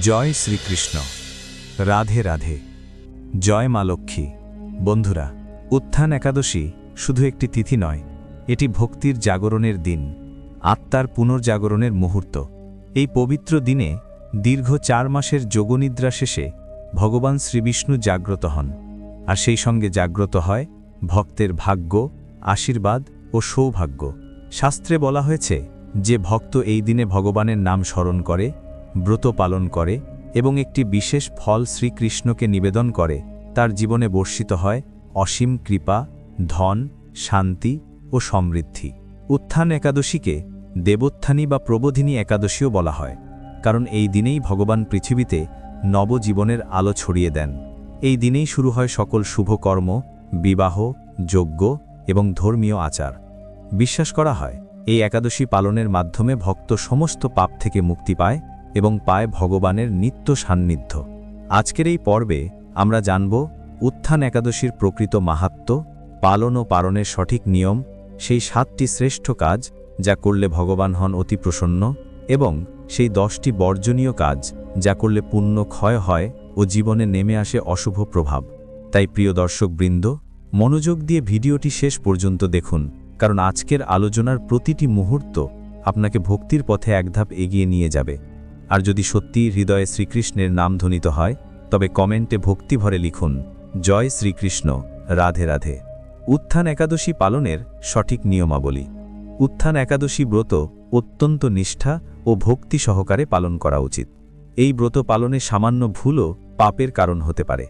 জয় শ্রীকৃষ্ণ। রাধে রাধে। জয় মা লক্ষ্মী। বন্ধুরা, উত্থান একাদশী শুধু একটি তিথি নয়, এটি ভক্তির জাগরণের দিন, আত্মার পুনর্জাগরণের মুহূর্ত। এই পবিত্র দিনে দীর্ঘ চার মাসের যোগনিদ্রা শেষে ভগবান শ্রীবিষ্ণু জাগ্রত হন, আর সেই সঙ্গে জাগ্রত হয় ভক্তের ভাগ্য, আশীর্বাদ ও সৌভাগ্য। শাস্ত্রে বলা হয়েছে, যে ভক্ত এই দিনে ভগবানের নাম স্মরণ করে ব্রত পালন করে এবং একটি বিশেষ ফল শ্রীকৃষ্ণকে নিবেদন করে, তার জীবনে বর্ষিত হয় অসীম কৃপা, ধন, শান্তি ও সমৃদ্ধি। উত্থান একাদশীকে দেবোত্থানী বা প্রবোধিনী একাদশীও বলা হয়, কারণ এই দিনেই ভগবান পৃথিবীতে নবজীবনের আলো ছড়িয়ে দেন। এই দিনেই শুরু হয় সকল শুভকর্ম বিবাহ, যজ্ঞ এবং ধর্মীয় আচার। বিশ্বাস করা হয়, এই একাদশী পালনের মাধ্যমে ভক্ত সমস্ত পাপ থেকে মুক্তি পায় এবং পায় ভগবানের নিত্য সান্নিধ্য। আজকের এই পর্বে আমরা জানব উত্থান একাদশীর প্রকৃত মাহাত্ম, পালন ও পালনের সঠিক নিয়ম, সেই সাতটি শ্রেষ্ঠ কাজ যা করলে ভগবান হন অতি প্রসন্ন এবং সেই দশটি বর্জনীয় কাজ যা করলে পুণ্য ক্ষয় হয় ও জীবনে নেমে আসে অশুভ প্রভাব। তাই প্রিয় দর্শকবৃন্দ, মনোযোগ দিয়ে ভিডিওটি শেষ পর্যন্ত দেখুন, কারণ আজকের আলোচনার প্রতিটি মুহূর্ত আপনাকে ভক্তির পথে এক ধাপ এগিয়ে নিয়ে যাবে। আর যদি সত্যিই হৃদয়ে শ্রীকৃষ্ণের নাম ধ্বনিত হয়, তবে কমেন্টে ভক্তিভরে লিখুন, জয় শ্রীকৃষ্ণ, রাধে রাধে। উত্থান একাদশী পালনের সঠিক নিয়মাবলী। উত্থান একাদশী ব্রত অত্যন্ত নিষ্ঠা ও ভক্তি সহকারে পালন করা উচিত। এই ব্রত পালনে সামান্য ভুলও পাপের কারণ হতে পারে।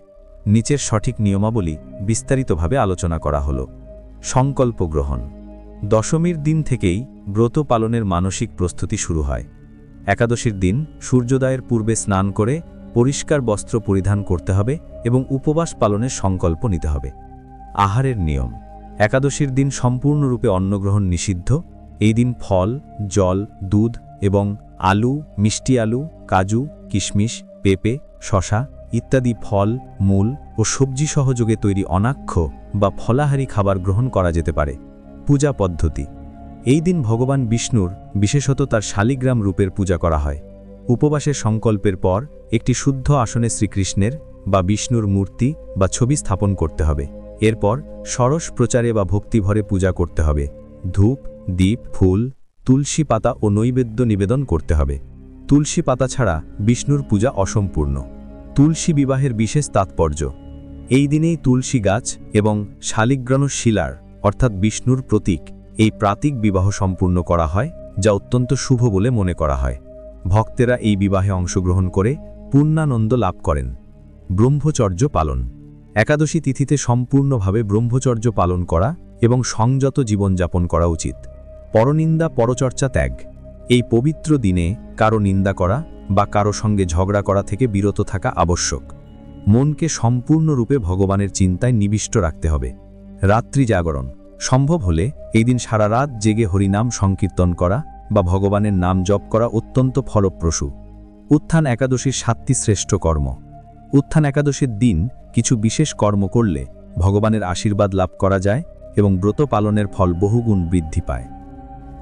নিচের সঠিক নিয়মাবলী বিস্তারিতভাবে আলোচনা করা হল। সংকল্প গ্রহণ। দশমীর দিন থেকেই ব্রত পালনের মানসিক প্রস্তুতি শুরু হয়। একাদশীর দিন সূর্যোদয়ের পূর্বে স্নান করে পরিষ্কার বস্ত্র পরিধান করতে হবে এবং উপবাস পালনের সংকল্প নিতে হবে। আহারের নিয়ম। একাদশীর দিন সম্পূর্ণরূপে অন্নগ্রহণ নিষিদ্ধ। এই দিন ফল, জল, দুধ এবং আলু, মিষ্টি আলু, কাজু, কিশমিশ, পেঁপে শশা ইত্যাদি ফল, মূল ও সবজি সহযোগে তৈরি অনাক্ষ বা ফলাহারি খাবার গ্রহণ করা যেতে পারে। পূজা পদ্ধতি। এই দিন ভগবান বিষ্ণুর, বিশেষত তার শালিগ্রাম রূপের পূজা করা হয়। উপবাসের সংকল্পের পর, একটি শুদ্ধ আসনে শ্রীকৃষ্ণের বা বিষ্ণুর মূর্তি বা ছবি স্থাপন করতে হবে। এরপর, সরস প্রচারে বা ভক্তিভরে পূজা করতে হবে। ধূপ দ্বীপ ফুল, তুলসী পাতা ও নৈবেদ্য নিবেদন করতে হবে। তুলসী পাতা ছাড়া বিষ্ণুর পূজা অসম্পূর্ণ। তুলসী বিবাহের বিশেষ তাৎপর্য। এই দিনেই তুলসী গাছ এবং শালিগ্রাণ শিলার অর্থাৎ বিষ্ণুর প্রতীক এই প্রাতিক বিবাহ সম্পূর্ণ করা হয়, যা অত্যন্ত শুভ বলে মনে করা হয়। ভক্তেরা এই বিবাহে অংশগ্রহণ করে পূর্ণানন্দ লাভ করেন। ব্রহ্মচর্য পালন। একাদশী তিথিতে সম্পূর্ণভাবে ব্রহ্মচর্য পালন করা এবং সংযত জীবনযাপন করা উচিত। পরনিন্দা, পরচর্চা, ত্যাগ। এই পবিত্র দিনে কারও নিন্দা করা বা কারও সঙ্গে ঝগড়া করা থেকে বিরত থাকা আবশ্যক। মনকে সম্পূর্ণরূপে ভগবানের চিন্তায় নিবিষ্ট রাখতে হবে। রাত্রি জাগরণ সম্ভব হলে এই দিন সারা রাত জেগে হরিনাম সংকীর্তন করা বা ভগবানের নাম জপ করা অত্যন্ত ফলপ্রসূ। উত্থান একাদশীর সাতটি শ্রেষ্ঠ কর্ম। উত্থান একাদশীর দিন কিছু বিশেষ কর্ম করলে ভগবানের আশীর্বাদ লাভ করা যায় এবং ব্রত পালনের ফল বহুগুণ বৃদ্ধি পায়।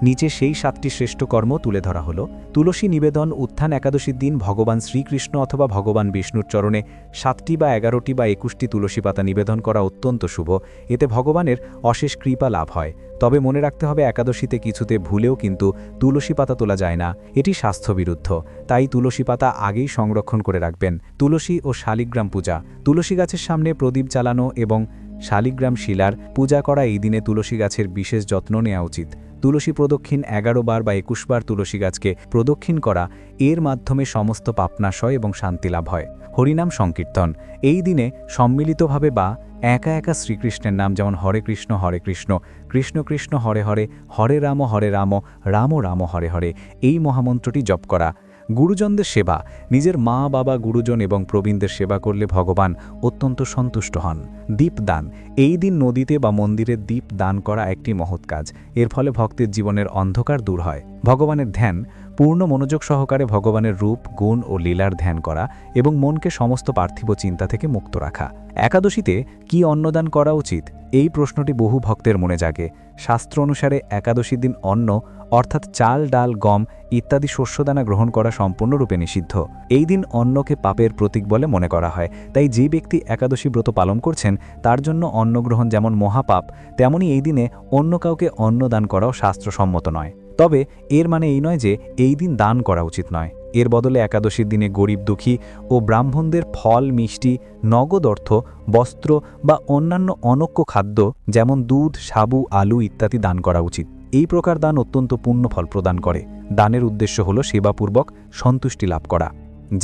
নিচে সেই সাতটি শ্রেষ্ঠ কর্ম তুলে ধরা হল। তুলসী নিবেদন, উত্থান একাদশীর দিন ভগবান শ্রীকৃষ্ণ অথবা ভগবান বিষ্ণুর চরণে সাতটি বা এগারোটি বা একুশটি তুলসী পাতা নিবেদন করা অত্যন্ত শুভ। এতে ভগবানের অশেষ কৃপা লাভ হয়। তবে মনে রাখতে হবে, একাদশীতে কিছুতে ভুলেও কিন্তু তুলসী পাতা তোলা যায় না। এটি স্বাস্থ্যবিরুদ্ধ। তাই তুলসী পাতা আগেই সংরক্ষণ করে রাখবেন। তুলসী ও শালিগ্রাম পূজা। তুলসী গাছের সামনে প্রদীপ জ্বালানো এবং শালিগ্রাম শিলার পূজা করা এই দিনে তুলসী গাছের বিশেষ যত্ন নেওয়া উচিত। তুলসী প্রদক্ষিণ এগারো বার বা একুশ বার তুলসী গাছকে প্রদক্ষিণ করা, এর মাধ্যমে সমস্ত পাপনাশয় এবং শান্তি লাভ হয়। হরিনাম সংকীর্তন। এই দিনে সম্মিলিতভাবে বা একা একা শ্রীকৃষ্ণের নাম যেমন হরে কৃষ্ণ হরে কৃষ্ণ কৃষ্ণ কৃষ্ণ হরে হরে হরে রাম হরে রাম রাম রাম হরে হরে, এই মহামন্ত্রটি জপ করা। গুরুজনদের সেবা, নিজের মা, বাবা, গুরুজন এবং প্রবীণদের সেবা করলে ভগবান অত্যন্ত সন্তুষ্ট হন। দীপদান এই দিন নদীতে বা মন্দিরে দীপ দান করা একটি মহৎ কাজ। এর ফলে ভক্তের জীবনের অন্ধকার দূর হয়। ভগবানের ধ্যান পূর্ণ মনোযোগ সহকারে ভগবানের রূপ, গুণ ও লীলার ধ্যান করা এবং মনকে সমস্ত পার্থিব চিন্তা থেকে মুক্ত রাখা। একাদশীতে কি অন্নদান করা উচিত? এই প্রশ্নটি বহু ভক্তের মনে জাগে। শাস্ত্র অনুসারে একাদশীর দিন অন্ন, অর্থাৎ চাল, ডাল, গম ইত্যাদি শস্যদানা গ্রহণ করা সম্পূর্ণরূপে নিষিদ্ধ। এই দিন অন্নকে পাপের প্রতীক বলে মনে করা হয়। তাই যে ব্যক্তি একাদশী ব্রত পালন করছেন, তার জন্য অন্ন গ্রহণ যেমন মহাপাপ, তেমনি এই দিনে অন্য কাউকে অন্ন দান করাও শাস্ত্রসম্মত নয়। তবে এর মানে এই নয় যে এই দিন দান করা উচিত নয়। এর বদলে একাদশীর দিনে গরিব দুঃখী ও ব্রাহ্মণদের ফল, মিষ্টি, নগদ অর্থ, বস্ত্র বা অন্যান্য অনক্য খাদ্য, যেমন দুধ, সাবু, আলু ইত্যাদি দান করা উচিত। এই প্রকার দান অত্যন্ত পুণ্য ফল প্রদান করে। দানের উদ্দেশ্য হল সেবাপূর্বক সন্তুষ্টি লাভ করা,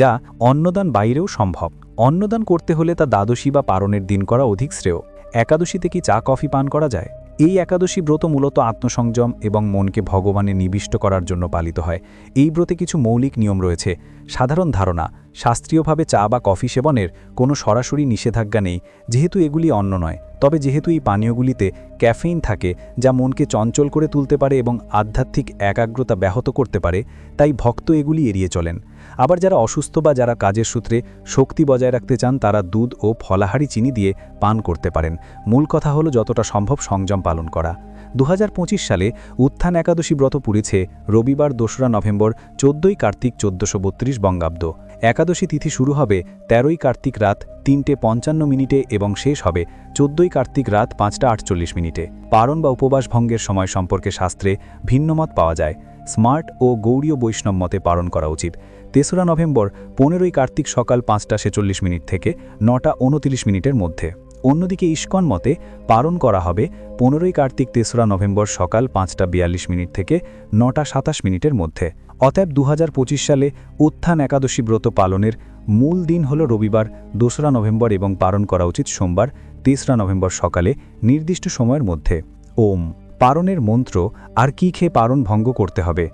যা অন্নদান বাইরেও সম্ভব। অন্নদান করতে হলে তা দ্বাদশী বা পারণের দিন করা অধিক শ্রেয়। একাদশীতে কি চা, কফি, পান করা যায়? এই একাদশী ব্রত মূলত আত্মসংযম এবং মনকে ভগবানে নিবিষ্ট করার জন্য পালিত হয়। এই ব্রতে কিছু মৌলিক নিয়ম রয়েছে। সাধারণ ধারণা, শাস্ত্রীয়ভাবে চা বা কফি সেবনের কোনো সরাসরি নিষেধাজ্ঞা নেই, যেহেতু এগুলি অন্য নয়। তবে যেহেতু এই পানীয়গুলিতে ক্যাফেইন থাকে, যা মনকে চঞ্চল করে তুলতে পারে এবং আধ্যাত্মিক একাগ্রতা ব্যাহত করতে পারে, তাই ভক্ত এগুলি এড়িয়ে চলেন। আবার যারা অসুস্থ বা যারা কাজের সূত্রে শক্তি বজায় রাখতে চান, তারা দুধ ও ফলাহারি চিনি দিয়ে পান করতে পারেন। মূল কথা হলো যতটা সম্ভব সংযম পালন করা। দু হাজার পঁচিশ সালে উত্থান একাদশী ব্রত পুড়েছে রবিবার, দোসরা নভেম্বর, চোদ্দই কার্তিক চোদ্দশো বত্রিশ বঙ্গাব্দ। একাদশী তিথি শুরু হবে তেরোই কার্তিক রাত তিনটে পঞ্চান্ন মিনিটে এবং শেষ হবে চোদ্দই কার্তিক রাত পাঁচটা আটচল্লিশ মিনিটে। পারণ বা উপবাস ভঙ্গের সময় সম্পর্কে শাস্ত্রে ভিন্নমত পাওয়া যায়। স্মার্ট ও গৌড়ীয় বৈষ্ণব মতে পালন করা উচিত। তেসরা নভেম্বর পনেরোই কার্তিক সকাল পাঁচটা ছেচল্লিশ মিনিট থেকে নটা উনতিরিশ মিনিটের মধ্যে। অন্যদিকে ইস্কন মতে পালন করা হবে পনেরোই কার্তিক তেসরা নভেম্বর সকাল পাঁচটা বিয়াল্লিশ মিনিট থেকে নটা সাতাশ মিনিটের মধ্যে। অতএব দু হাজার পঁচিশ সালে উত্থান একাদশী ব্রত পালনের মূল দিন হল রবিবার, দোসরা নভেম্বর এবং পালন করা উচিত সোমবার, তেসরা নভেম্বর সকালে নির্দিষ্ট সময়ের মধ্যে। ওম। পারণের মন্ত্র, আর কি খেয়ে পারণ ভঙ্গ করতে হবে?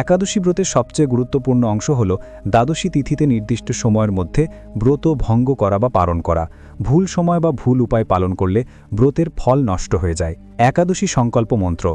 একাদশী ব্রতের সবচেয়ে গুরুত্বপূর্ণ অংশ হল দ্বাদশী তিথিতে নির্দিষ্ট সময়ের মধ্যে ব্রত ভঙ্গ করা বা পালন করা। ভুল সময় বা ভুল উপায় পালন করলে ব্রতের ফল নষ্ট হয়ে যায়। একাদশী সংকল্প মন্ত্র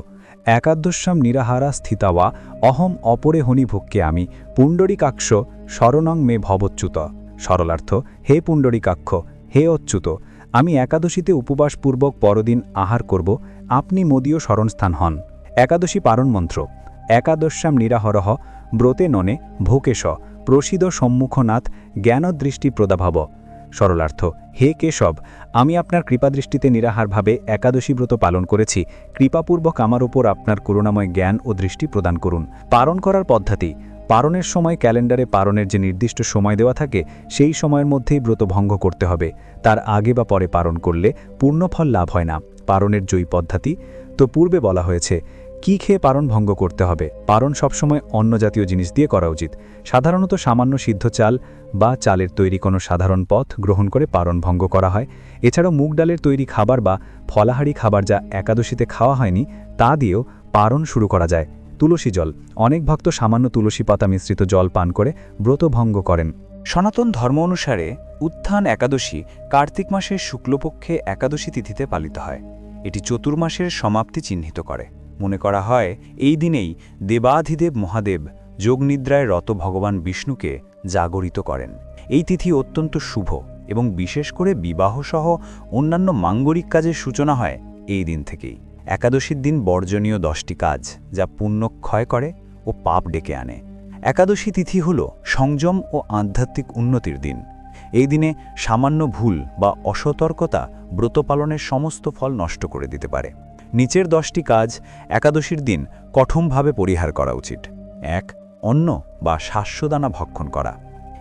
একাদশ্যাম নিরাহারা স্থিতাওয়া, অহম অপরে হনি ভুক্কে আমি, পুণ্ডরিকাক্ষ শরণং মে ভবচ্যুত। সরলার্থ, হে পুণ্ডরিকাক্ষ, হে অচ্যুত, আমি একাদশীতে উপবাসপূর্বক পরদিন আহার করব, আপনি মোদীয় স্মরণস্থান হন। একাদশী পারণ মন্ত্র একাদশ্যাম নিরাহরহ, ব্রতে ননে, ভোকেশ, প্রসিদ সম্মুখনাথ, জ্ঞানদৃষ্টি প্রদাভাব। সরলার্থ, হে কেশব, আমি আপনার কৃপাদৃষ্টিতে নিরাহারভাবে একাদশী ব্রত পালন করেছি। কৃপাপূর্বক আমার ওপর আপনার করুণাময় জ্ঞান ও দৃষ্টি প্রদান করুন। পালন করার পদ্ধতি পারণের সময় ক্যালেন্ডারে পারণের যে নির্দিষ্ট সময় দেওয়া থাকে, সেই সময়ের মধ্যেই ব্রত ভঙ্গ করতে হবে। তার আগে বা পরে পারণ করলে পূর্ণফল লাভ হয় না। পারণের জয়ী পদ্ধতি, তো পূর্বে বলা হয়েছে কি খেয়ে পারণ ভঙ্গ করতে হবে? পারণ সবসময় অন্য জাতীয় জিনিস দিয়ে করা উচিত। সাধারণত সামান্য সিদ্ধ চাল বা চালের তৈরি কোনো সাধারণ পথ গ্রহণ করে পারণ ভঙ্গ করা হয়। এছাড়াও মুগ ডালের তৈরি খাবার বা ফলাহারি খাবার যা একাদশীতে খাওয়া হয়নি, তা দিয়েও পারণ শুরু করা যায়। তুলসী জল। অনেক ভক্ত সামান্য তুলসী পাতা মিশ্রিত জল পান করে ব্রত ভঙ্গ করেন। সনাতন ধর্ম অনুসারে উত্থান একাদশী কার্তিক মাসের শুক্লপক্ষে একাদশী তিথিতে পালিত হয়। এটি চতুর্মাসের সমাপ্তি চিহ্নিত করে। মনে করা হয়, এই দিনেই দেবাধিদেব মহাদেব যোগনিদ্রায় রত ভগবান বিষ্ণুকে জাগরিত করেন। এই তিথি অত্যন্ত শুভ এবং বিশেষ করে বিবাহসহ অন্যান্য মাঙ্গলিক কাজের সূচনা হয় এই দিন থেকেই। একাদশীর দিন বর্জনীয় দশটি কাজ, যা পুণ্য ক্ষয় করে ও পাপ ডেকে আনে। একাদশী তিথি হল সংযম ও আধ্যাত্মিক উন্নতির দিন। এই দিনে সামান্য ভুল বা অসতর্কতা ব্রত পালনের সমস্ত ফল নষ্ট করে দিতে পারে। নিচের দশটি কাজ একাদশীর দিন কঠোরভাবে পরিহার করা উচিত। এক, অন্ন বা শাস্যদানা ভক্ষণ করা।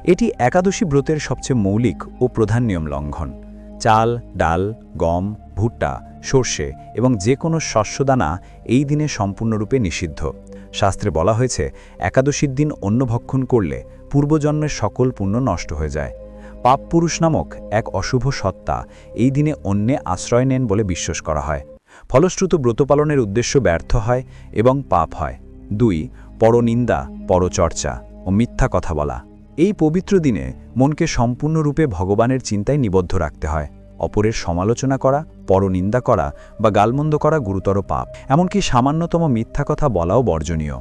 এটি একাদশী ব্রতের সবচেয়ে মৌলিক ও প্রধান নিয়ম লঙ্ঘন। চাল, ডাল, গম, ভুট্টা, সর্ষে এবং যে কোনো শস্যদানা এই দিনে সম্পূর্ণরূপে নিষিদ্ধ। শাস্ত্রে বলা হয়েছে, একাদশীর দিন অন্ন ভক্ষণ করলে পূর্বজন্মের সকল পুণ্য নষ্ট হয়ে যায়। পাপ পুরুষ নামক এক অশুভ সত্তা এই দিনে অন্যে আশ্রয় নেন বলে বিশ্বাস করা হয়। ফলশ্রুত ব্রত পালনের উদ্দেশ্য ব্যর্থ হয় এবং পাপ হয়। দুই, পরনিন্দা, পরচর্চা ও মিথ্যা কথা বলা। এই পবিত্র দিনে মনকে সম্পূর্ণরূপে ভগবানের চিন্তায় নিবদ্ধ রাখতে হয়। অপরের সমালোচনা করা, পরনিন্দা করা বা গালমন্দ করা গুরুতর পাপ। এমনকি সামান্যতম মিথ্যা কথা বলাও বর্জনীয়।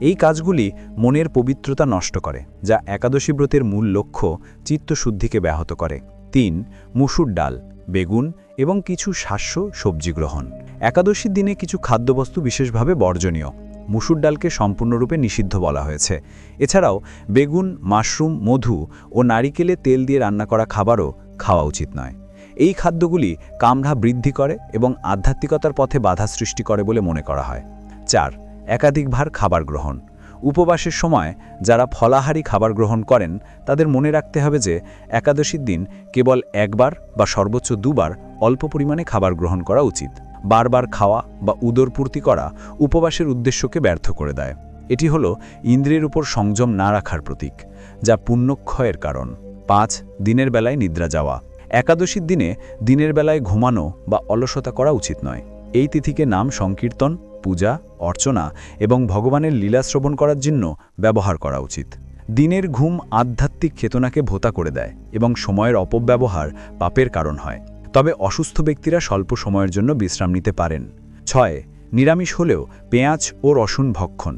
এই কাজগুলি মনের পবিত্রতা নষ্ট করে, যা একাদশী ব্রতের মূল লক্ষ্য চিত্তশুদ্ধিকে ব্যাহত করে। তিন, মুসুর ডাল, বেগুন এবং কিছু শাস্য সবজি গ্রহণ। একাদশীর দিনে কিছু খাদ্যবস্তু বিশেষভাবে বর্জনীয়। মুসুর ডালকে সম্পূর্ণরূপে নিষিদ্ধ বলা হয়েছে। এছাড়াও, বেগুন, মাশরুম, মধু ও নারিকেলে তেল দিয়ে রান্না করা খাবারও খাওয়া উচিত নয়। এই খাদ্যগুলি কামড়া বৃদ্ধি করে এবং আধ্যাত্মিকতার পথে বাধা সৃষ্টি করে বলে মনে করা হয়। চার, একাধিকবার খাবার গ্রহণ। উপবাসের সময় যারা ফলাহারি খাবার গ্রহণ করেন, তাদের মনে রাখতে হবে যে একাদশীর দিন কেবল একবার বা সর্বোচ্চ দুবার অল্প পরিমাণে খাবার গ্রহণ করা উচিত। বারবার খাওয়া বা উদরপূর্তি করা উপবাসের উদ্দেশ্যকে ব্যর্থ করে দেয়। এটি হল ইন্দ্রিয়ের উপর সংযম না রাখার প্রতীক, যা পুণ্যক্ষয়ের কারণ। পাঁচ, দিনের বেলায় নিদ্রা যাওয়া। একাদশীর দিনে দিনের বেলায় ঘুমানো বা অলসতা করা উচিত নয়। এই তিথিকে নাম সংকীর্তন, পূজা, অর্চনা এবং ভগবানের লীলা শ্রবণ করার জন্য ব্যবহার করা উচিত। দিনের ঘুম আধ্যাত্মিক চেতনাকে ভোতা করে দেয় এবং সময়ের অপব্যবহার পাপের কারণ হয়। তবে অসুস্থ ব্যক্তিরা স্বল্প সময়ের জন্য বিশ্রাম নিতে পারেন। ছয়, নিরামিষ হলেও পেঁয়াজ ও রসুন ভক্ষণ।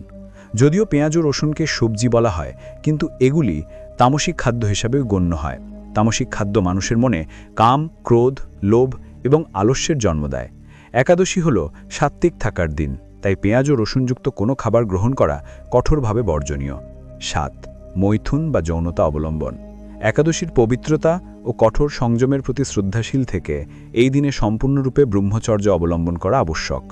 যদিও পেঁয়াজ ও রসুনকে সবজি বলা হয়, কিন্তু এগুলি তামসিক খাদ্য হিসাবেও গণ্য হয়। তামসিক খাদ্য মানুষের মনে কাম, ক্রোধ, লোভ এবং আলস্যের জন্ম দেয়। একাদশী হল সাত্ত্বিক থাকার দিন, তাই পেঁয়াজ ও রসুনযুক্ত কোনো খাবার গ্রহণ করা কঠোরভাবে বর্জনীয়। সাত, মৈথুন বা যৌনতা অবলম্বন। একাদশীর পবিত্রতা ও কঠোর সংযমের প্রতি শ্রদ্ধাশীল থেকে এই দিনে সম্পূর্ণরূপে ব্রহ্মচর্য অবলম্বন করা আবশ্যক।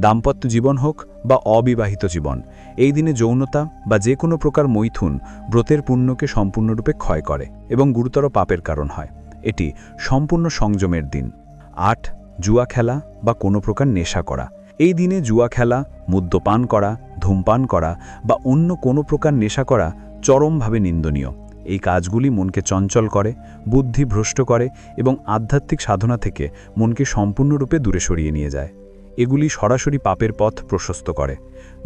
দাম্পত্য জীবন হোক বা অবিবাহিত জীবন, এই দিনে যৌনতা বা যে কোনো প্রকার মৈথুন ব্রতের পুণ্যকে সম্পূর্ণরূপে ক্ষয় করে এবং গুরুতর পাপের কারণ হয়। এটি সম্পূর্ণ সংযমের দিন। আট, জুয়া খেলা বা কোনো প্রকার নেশা করা। এই দিনে জুয়া খেলা, মদ্যপান করা, ধূমপান করা বা অন্য কোনো প্রকার নেশা করা চরমভাবে নিন্দনীয়। এই কাজগুলি মনকে চঞ্চল করে, বুদ্ধি ভ্রষ্ট করে এবং আধ্যাত্মিক সাধনা থেকে মনকে সম্পূর্ণরূপে দূরে সরিয়ে নিয়ে যায়। এগুলি সরাসরি পাপের পথ প্রশস্ত করে।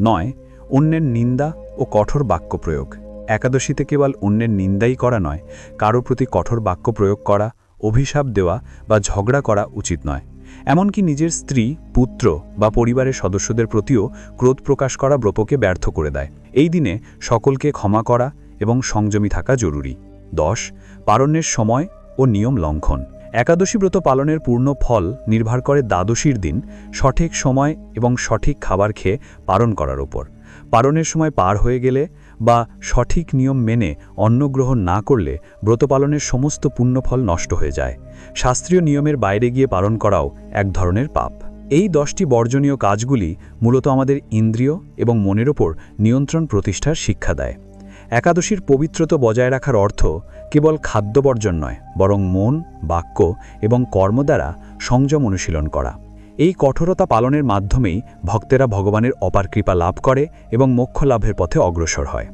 নয়, অন্যের নিন্দা ও কঠোর বাক্য প্রয়োগ। একাদশীতে কেবল অন্যের নিন্দাই করা নয়, কারও প্রতি কঠোর বাক্য প্রয়োগ করা, অভিশাপ দেওয়া বা ঝগড়া করা উচিত নয়। এমনকি নিজের স্ত্রী, পুত্র বা পরিবারের সদস্যদের প্রতিও ক্রোধ প্রকাশ করা ব্রপকে ব্যর্থ করে দেয়। এই দিনে সকলকে ক্ষমা করা এবং সংযমী থাকা জরুরি। দশ পারণের সময় ও নিয়ম লঙ্ঘন। একাদশী ব্রত পালনের পূর্ণ ফল নির্ভর করে দ্বাদশীর দিন সঠিক সময় এবং সঠিক খাবার খেয়ে পালন করার ওপর। পালনের সময় পার হয়ে গেলে বা সঠিক নিয়ম মেনে অন্ন গ্রহণ না করলে ব্রত পালনের সমস্ত পুণ্যফল নষ্ট হয়ে যায়। শাস্ত্রীয় নিয়মের বাইরে গিয়ে পালন করাও এক ধরনের পাপ। এই দশটি বর্জনীয় কাজগুলি মূলত আমাদের ইন্দ্রিয় এবং মনের ওপর নিয়ন্ত্রণ প্রতিষ্ঠার শিক্ষা দেয়। একাদশীর পবিত্রতা বজায় রাখার অর্থ কেবল খাদ্য বর্জন নয়, বরং মন, বাক্য এবং কর্ম দ্বারা সংযম অনুশীলন করা। এই কঠোরতা পালনের মাধ্যমেই ভক্তেরা ভগবানের অপার কৃপা লাভ করে এবং মোক্ষ লাভের পথে অগ্রসর হয়।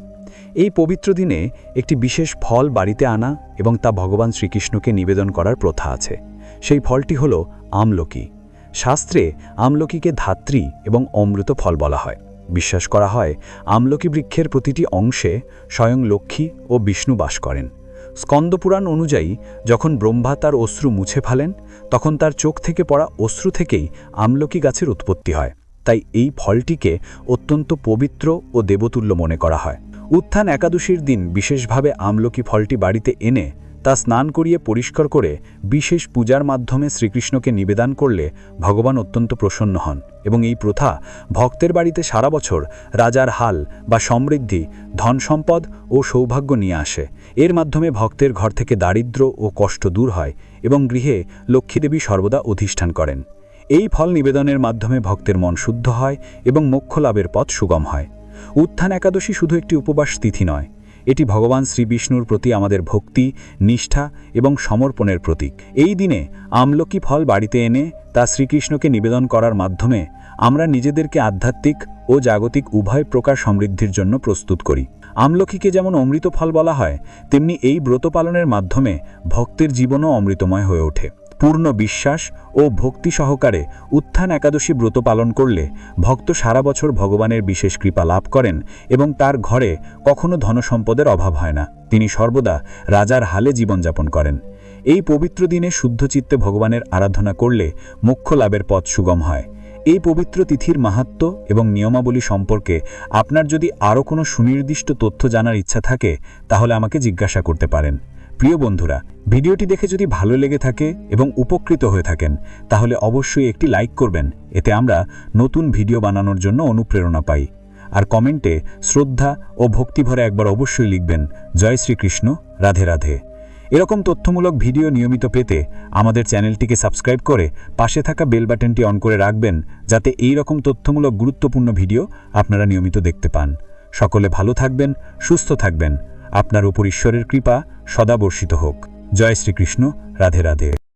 এই পবিত্র দিনে একটি বিশেষ ফল বাড়িতে আনা এবং তা ভগবান শ্রীকৃষ্ণকে নিবেদন করার প্রথা আছে। সেই ফলটি হল আমলকি। শাস্ত্রে আমলকিকে ধাত্রী এবং অমৃত ফল বলা হয়। বিশ্বাস করা হয়, আমলকি বৃক্ষের প্রতিটি অংশে স্বয়ং লক্ষ্মী ও বিষ্ণু বাস করেন। স্কন্দপুরাণ অনুযায়ী, যখন ব্রহ্মা তার অশ্রু মুছে ফেলেন, তখন তার চোখ থেকে পড়া অশ্রু থেকেই আমলকি গাছের উৎপত্তি হয়। তাই এই ফলটিকে অত্যন্ত পবিত্র ও দেবতুল্য মনে করা হয়। উত্থান একাদশীর দিন বিশেষভাবে আমলকি ফলটি বাড়িতে এনে তা স্নান করিয়ে পরিষ্কার করে বিশেষ পূজার মাধ্যমে শ্রীকৃষ্ণকে নিবেদন করলে ভগবান অত্যন্ত প্রসন্ন হন এবং এই প্রথা ভক্তের বাড়িতে সারা বছর রাজার হাল বা সমৃদ্ধি, ধন সম্পদ ও সৌভাগ্য নিয়ে আসে। এর মাধ্যমে ভক্তের ঘর থেকে দারিদ্র ও কষ্ট দূর হয় এবং গৃহে লক্ষ্মীদেবী সর্বদা অধিষ্ঠান করেন। এই ফল নিবেদনের মাধ্যমে ভক্তের মন শুদ্ধ হয় এবং মোক্ষ লাভের পথ সুগম হয়। উত্থান একাদশী শুধু একটি উপবাস তিথি নয় এটি ভগবান শ্রী বিষ্ণুর প্রতি আমাদের ভক্তি, নিষ্ঠা এবং সমর্পণের প্রতীক। এই দিনে আমলকি ফল বাড়িতে এনে তা শ্রীকৃষ্ণকে নিবেদন করার মাধ্যমে আমরা নিজেদেরকে আধ্যাত্মিক ও জাগতিক উভয় প্রকার সমৃদ্ধির জন্য প্রস্তুত করি। আমলকিকে যেমন অমৃত ফল বলা হয়, তেমনি এই ব্রত পালনের মাধ্যমে ভক্তের জীবনও অমৃতময় হয়ে ওঠে। পূর্ণ বিশ্বাস ও ভক্তি সহকারে উত্থান একাদশী ব্রত পালন করলে ভক্ত সারা বছর ভগবানের বিশেষ কৃপা লাভ করেন এবং তার ঘরে কখনো ধনসম্পদের অভাব হয় না। তিনি সর্বদা রাজার হালে জীবনযাপন করেন। এই পবিত্র দিনে শুদ্ধচিত্তে ভগবানের আরাধনা করলে মোক্ষ লাভের পথ সুগম হয়। এই পবিত্র তিথির মাহাত্ম্য এবং নিয়মাবলী সম্পর্কে আপনার যদি আরও কোনো সুনির্দিষ্ট তথ্য জানার ইচ্ছা থাকে, তাহলে আমাকে জিজ্ঞাসা করতে পারেন। প্রিয় বন্ধুরা, ভিডিওটি দেখে যদি ভালো লেগে থাকে এবং উপকৃত হয়ে থাকেন, তাহলে অবশ্যই একটি লাইক করবেন। এতে আমরা নতুন ভিডিও বানানোর জন্য অনুপ্রেরণা পাই। আর কমেন্টে শ্রদ্ধা ও ভক্তিভরে একবার অবশ্যই লিখবেন, জয় শ্রীকৃষ্ণ, রাধে রাধে। এরকম তথ্যমূলক ভিডিও নিয়মিত পেতে আমাদের চ্যানেলটিকে সাবস্ক্রাইব করে পাশে থাকা বেল বাটনটি অন করে রাখবেন, যাতে এই রকম তথ্যমূলক গুরুত্বপূর্ণ ভিডিও আপনারা নিয়মিত দেখতে পান। সকলে ভালো থাকবেন, সুস্থ থাকবেন। আপনার উপর ঈশ্বরের কৃপা সদাবর্ষিত হোক। জয় শ্রীকৃষ্ণ রাধে রাধে।